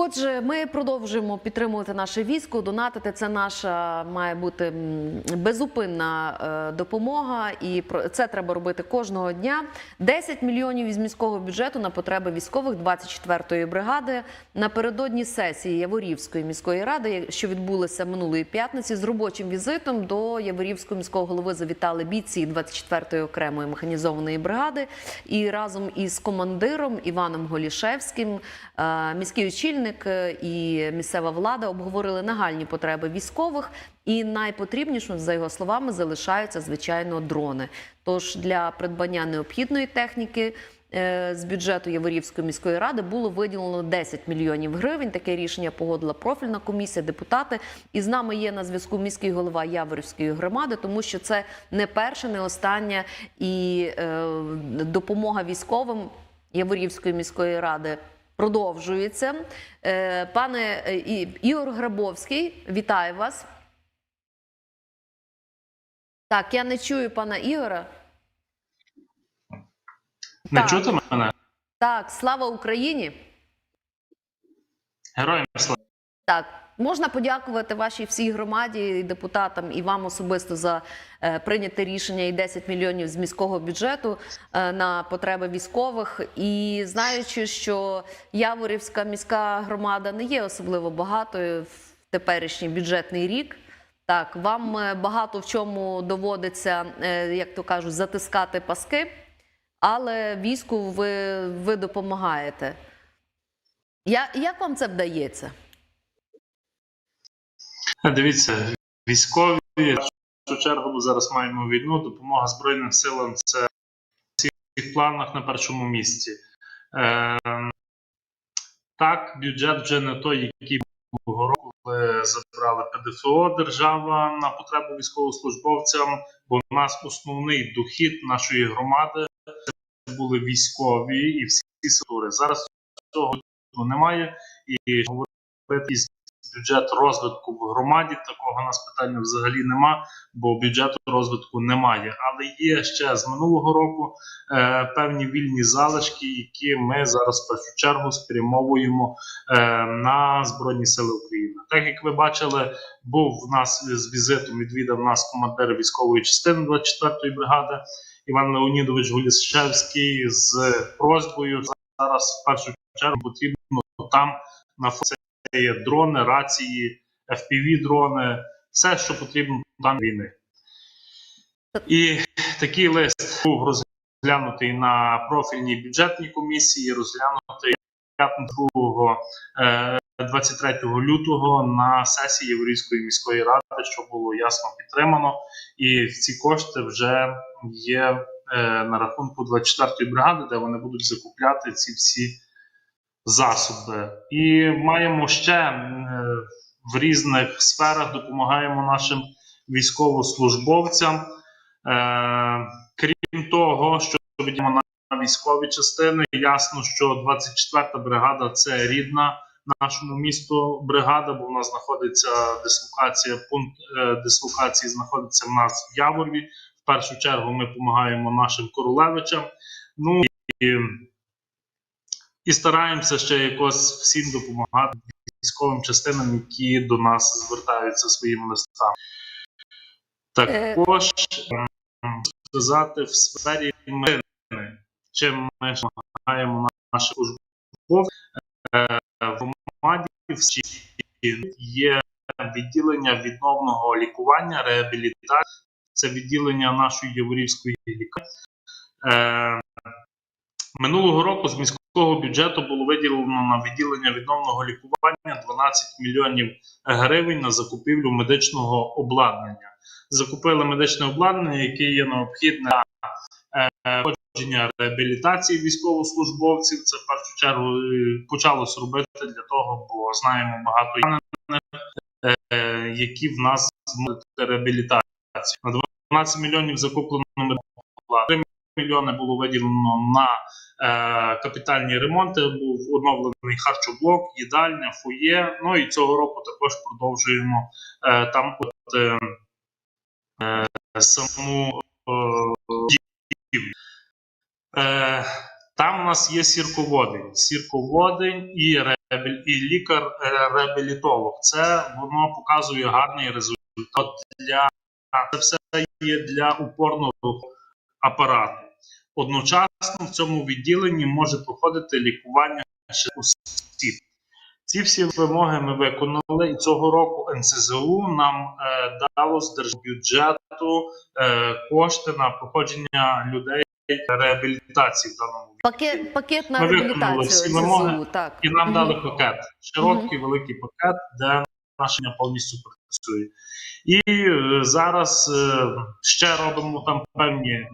Отже, ми продовжуємо підтримувати наше військо. Донатити це наша має бути безупинна е, допомога, і це треба робити кожного дня. 10 мільйонів із міського бюджету на потреби військових 24-ї бригади напередодні сесії Яворівської міської ради, що відбулася минулої п'ятниці, з робочим візитом до Яворівського міського голови завітали бійці 24-ї окремої механізованої бригади. І разом із командиром Іваном Голішевським е, міський очільник е, і місцева влада обговорили нагальні потреби військових. І найпотрібнішим, за його словами, залишаються звичайно дрони. Тож для придбання необхідної техніки. е, З бюджету Яворівської міської ради було виділено 10 мільйонів гривень. Таке рішення погодила профільна комісія, депутати. І з нами є на зв'язку міський голова Яворівської громади, тому що це не перша, не остання і е, допомога військовим Яворівської міської ради продовжується. Е, Пане е, Ігор Грабовський, вітаю вас. Так, я не чую пана Ігора. Не Так. чути мене? Так, слава Україні. Героям слава. Так, можна подякувати вашій всій громаді, і депутатам і вам особисто за е, прийняте рішення і 10 мільйонів з міського бюджету е, на потреби військових. І знаючи, що Яворівська міська громада не є особливо багатою в теперішній бюджетний рік. Так, вам е, багато в чому доводиться, як то кажуть, затискати паски, але війську ви, ви допомагаєте. Я, як вам це вдається? Дивіться, військові в першу чергу ми зараз маємо війну. Допомога Збройним силам це в всіх планах на першому місці. Е, так, бюджет вже не той, який минулого року, коли забрали ПДФО держава на потреби військовослужбовцям, бо у нас основний дохід нашої громади це були військові і всі структури. Зараз цього немає і говорити із бюджет розвитку в громаді. Такого нас питання взагалі нема, бо бюджету розвитку немає. Але є ще з минулого року е, певні вільні залишки, які ми зараз в першу чергу спрямовуємо е, на Збройні Сили України. Так як ви бачили, був в нас з візитом, відвідав нас командир військової частини 24-ї бригади. Іван Леонідович Голішевський з просьбою зараз в першу чергу потрібно там на фо- це є дрони, рації, FPV-дрони, все, що потрібно там війни. І такий лист був розглянутий на профільній бюджетній комісії, розглянутий 2 е, 23 лютого на сесії Єврейської міської ради, що було ясно підтримано. І ці кошти вже є е, на рахунку 24-ї бригади, де вони будуть закупляти ці всі засоби. І маємо ще е, в різних сферах допомагаємо нашим військовослужбовцям. Е, крім того, що видімо на військові частини, ясно, що 24-та бригада це рідна нашому місту бригада, бо в нас знаходиться дислокація, пункт е, дислокації знаходиться в нас в Яворові. В першу чергу ми допомагаємо нашим королевичам. Ну і і стараємося ще якось всім допомагати військовим частинам, які до нас звертаються своїми листами. Також ем, сказати в сфері медицини, чим ми допомагаємо нашим службовцям Е, в громаді всі є відділення відновного лікування, реабілітації. Це відділення нашої Яворівської лікарні. Е, Минулого року з міського бюджету було виділено на відділення відновного лікування 12 мільйонів гривень на закупівлю медичного обладнання. Закупили медичне обладнання, яке є необхідне для е, проходження реабілітації військовослужбовців. Це в першу чергу е, почалось робити для того, бо знаємо багато е, які в нас зможуть реабілітацію. На 12 мільйонів закуплено медичного обладнання. 3 мільйони було виділено на е, капітальні ремонти. Був оновлений харчоблок, їдальня, фоє. Ну і цього року також продовжуємо е, там от, е, е, саму е. Е, Там у нас є сірководень, сірководень і, і лікар-реабілітолог. Це воно показує гарний результат для це все є для упорного апарату. Одночасно в цьому відділенні може проходити лікування ще осіб. Ці всі вимоги ми виконали, і цього року НСЗУ нам е, дало з держбюджету е, кошти на проходження людей реабілітації в даному Пакет, пакет на Ми реабілітацію всі НСЗУ, вимоги, так. і нам Мгм. дали пакет. Широкий великий пакет, де наше повністю працює. І е, зараз е, ще робимо там певні е,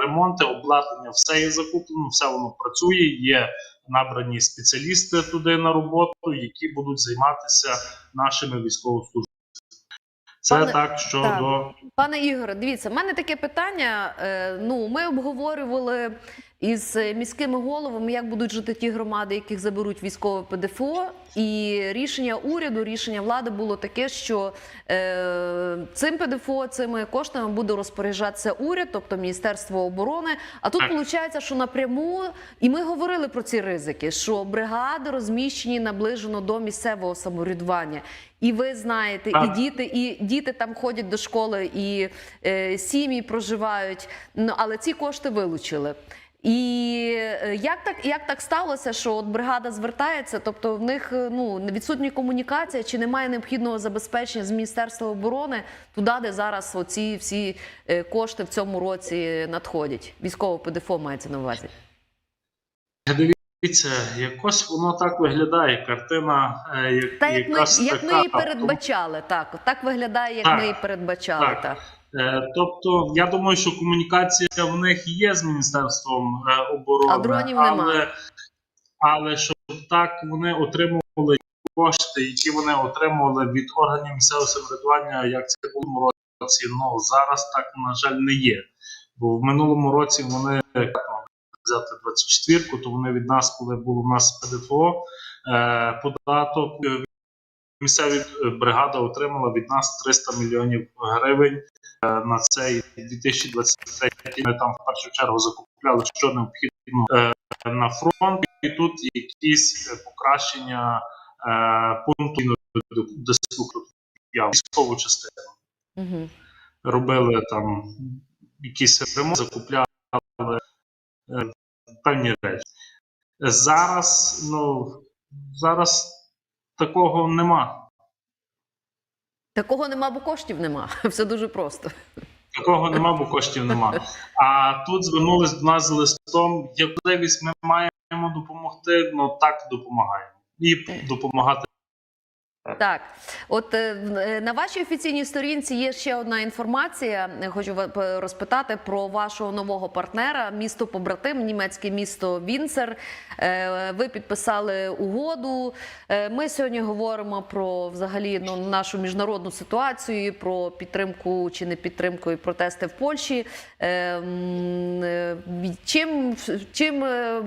ремонти, обладнання, все є закуплено, все воно працює. Є набрані спеціалісти туди на роботу, які будуть займатися нашими військовослужбовцями. Це Пане- так щодо Пане Ігоре, дивіться, в мене таке питання. Е, Ну, ми обговорювали із міськими головами, як будуть жити ті громади, яких заберуть військове ПДФО. І рішення уряду, рішення влади було таке, що е, цим ПДФО, цими коштами буде розпоряджатися уряд, тобто Міністерство оборони. А тут виходить, що напряму, і ми говорили про ці ризики, що бригади розміщені наближено до місцевого самоврядування. І ви знаєте, і діти, і діти там ходять до школи, і е, сім'ї проживають. Ну але ці кошти вилучили. І е, як так, як так сталося, що от бригада звертається? Тобто в них е, ну відсутня комунікація, чи немає необхідного забезпечення з міністерства оборони туди, де зараз оці всі е, кошти в цьому році надходять? Військово ПДФО мається на увазі. дивіться, якось воно так виглядає. Картина, як, Та як ми як ми і передбачали, так так виглядає, як Так, ми і передбачали. так. Так. Е, Тобто, я думаю, що комунікація в них є з Міністерством е, оборони, А дронів але, немає. але щоб так вони отримували кошти, які вони отримували від органів місцевого самоврядування, як це було в році, ну зараз так, на жаль, не є. Бо в минулому році вони взяти 24-ку, то вони від нас, коли було в нас ПДФО, е, податок. Місцеві е, бригада отримала від нас 300 мільйонів гривень е, на цей 2023 ми там в першу чергу закупляли, що необхідно е, на фронт, і тут якісь покращення пункту військову частину. Угу. Робили там якісь ремонт, закупляли певні речі. Зараз, ну зараз такого нема. Такого нема, бо коштів нема. Все дуже просто. Такого нема, бо коштів нема. А тут звернулись до нас з листом. Як можливість ми маємо допомогти, ну так допомагаємо. І допомагати. Так, от е, е, на вашій офіційній сторінці є ще одна інформація. Хочу розпитати про вашого нового партнера, місто побратим, німецьке місто Вінцер. Е, Ви підписали угоду. Ми сьогодні говоримо про взагалі ну, нашу міжнародну ситуацію, про підтримку чи не підтримку і протести в Польщі. Чим, чим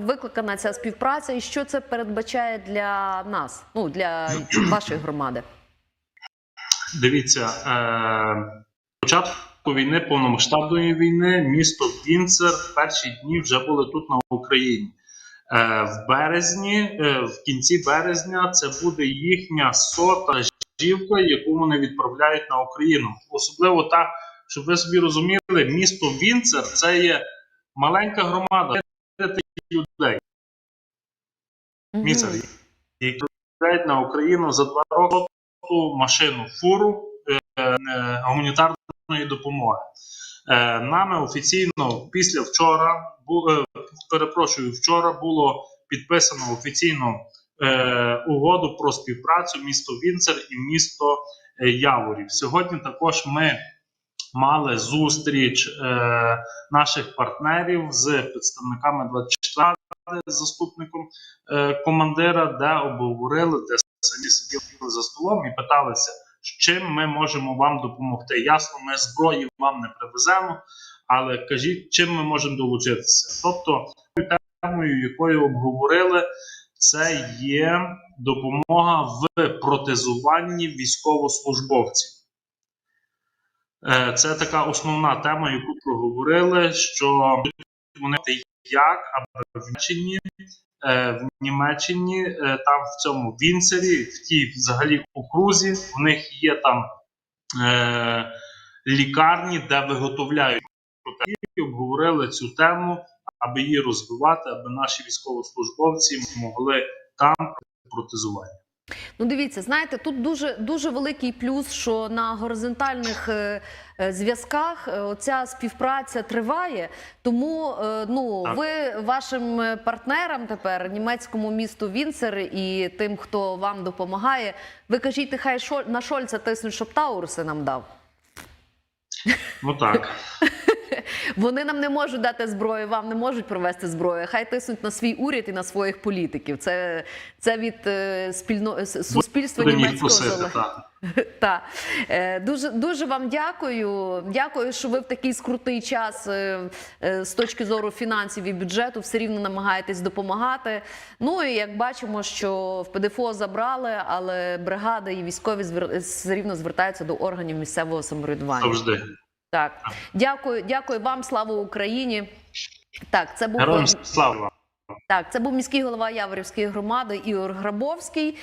викликана ця співпраця і що це передбачає для нас, ну для вашої громади? Дивіться, е, початку війни, повномасштабної війни, місто Вінцер в перші дні вже були тут на Україні. Е, в березні, е, в кінці березня, це буде їхня сота жівка, яку вони відправляють на Україну. Особливо так, щоб ви собі розуміли, місто Вінцер це є маленька громада 10 людей. Які відправляють на Україну за два роки машину фуру е, е, гуманітарної допомоги. Е, нами офіційно після вчора, бу, е, перепрошую, вчора було підписано офіційно е, угоду про співпрацю місто Вінцер і місто е, Яворів. Сьогодні також ми мали зустріч е, наших партнерів з представниками 24 з заступником е, командира, де обговорили, де самі сиділи за столом і питалися, з чим ми можемо вам допомогти. Ясно, ми зброї вам не привеземо, але кажіть, чим ми можемо долучитися. Тобто, темою, якою обговорили, це є допомога в протезуванні військовослужбовців. Е, Це така основна тема, яку проговорили, що вони як, аби в Німеччині, е, в Німеччині е, там в цьому Вінцері, в тій взагалі окрузі, в них є там е, лікарні, де виготовляють протеїни, обговорили цю тему, аби її розвивати, аби наші військовослужбовці могли там протезування. Ну, дивіться, знаєте, тут дуже дуже великий плюс, що на горизонтальних е, е, зв'язках е, оця співпраця триває. Тому е, ну ви вашим партнерам тепер німецькому місту Вінцер і тим, хто вам допомагає, ви кажіть, хай Шоль, на Шольца тиснуть, щоб Таурси нам дав. Ну так. Вони нам не можуть дати зброю, вам не можуть провести зброю. Хай тиснуть на свій уряд і на своїх політиків. Це, це від е, спільно суспільства Будемо німецького так. Так. Е, Дуже, дуже вам дякую. Дякую, що ви в такий скрутий час е, е, з точки зору фінансів і бюджету все рівно намагаєтесь допомагати. Ну і як бачимо, що в ПДФО забрали, але бригади і військові все рівно звертаються до органів місцевого самоврядування. Завжди. Так, дякую, дякую вам, слава Україні. Так, це був Героям слава. так, це був міський голова Яворівської громади Ігор Грабовський.